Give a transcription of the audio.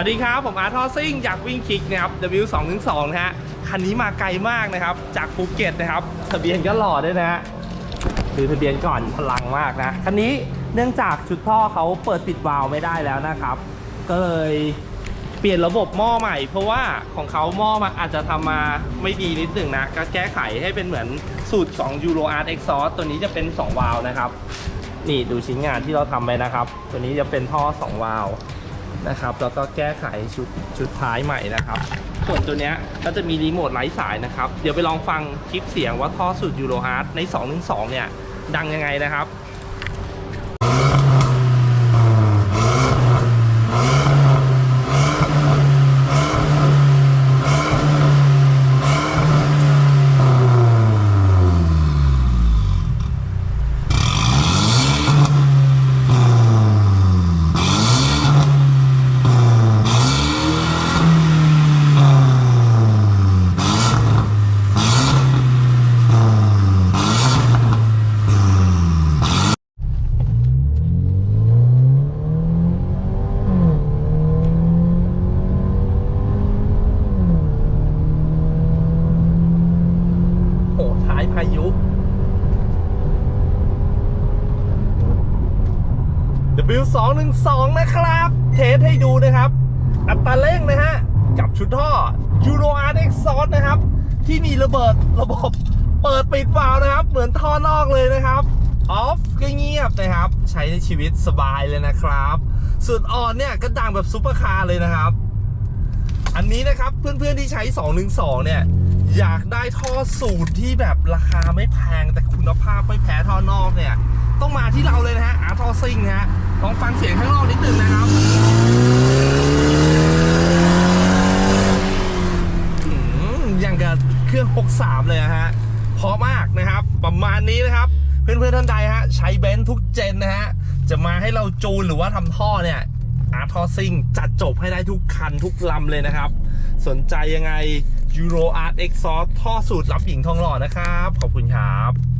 วัสดีครับ ผมอาร์ทอซิ่งจากวิ่งคิกนะครับ W212 นะฮะ คันนี้มาไกลมากนะครับ จากภูเก็ตนะครับ ทะเบียนก็หล่อด้วยนะฮะดูทะเบียนก่อนพลังมากนะ คันนี้เนื่องจากชุดท่อเขาเปิดปิดวาล์วไม่ได้แล้วนะครับ ก็เลยเปลี่ยนระบบหม้อใหม่ เพราะว่าของเขาหม้อมาอาจจะทำมาไม่ดีนิดหนึ่งนะ ก็แก้ไขให้เป็นเหมือนสูตร2 Euro Art Exhaust ตัวนี้จะเป็น 2 วาล์วนะครับ นี่ดูชิ้นงานที่เราทำไปนะครับ ตัวนี้จะเป็นท่อ 2 วาล์ว นะครับแล้วก็แก้ไขชุดชุดท้ายใหม่นะครับส่วนตัวเนี้ยก็จะมีรีโมทไร้สายนะครับ เดี๋ยวไปลองฟังคลิปเสียงว่าท่อสุดยูโรอาร์ตใน 212 เนี่ย ดังยังไงนะครับ พายุ W212 นะครับ เทสให้ดูนะครับ อัตราเร่งนะฮะ กับชุดท่อ Euro R X s o u r c e นะครับ ที่มีระเบิดระบบเปิดปิดวาล์วนะครับ เหมือนท่อนอกเลยนะครับ ออฟก็เงียบนะครับ ใช้ในชีวิตสบายเลยนะครับส่วนออนเนี่ยก็ดังแบบซุปเปอร์คาร์เลยนะครับ อันนี้นะครับเพื่อนๆที่ใช้ 212 เนี่ย อยากได้ท่อสูตรที่แบบราคาไม่แพงแต่คุณภาพไม่แพ้ท่อนอกเนี่ย ต้องมาที่เราเลยนะฮะอาร์ทอซิงนะฮะลองฟังเสียงข้างนอกนิดนึงนะครับอย่างกับเครื่อง 63 เลยฮะเพราะมากนะครับ ประมาณนี้นะครับ เพื่อนๆท่านใดฮะใช้เบนซ์ทุกเจนนะฮะจะมาให้เราจูนหรือว่าทำท่อเนี่ย ทอซิงจัดจบให้ได้ทุกคันทุกลำเลยนะครับ สนใจยังไง Euro Art Exhaust ท่อสูตรรับหญิงทองหล่อนะครับ ขอบคุณครับ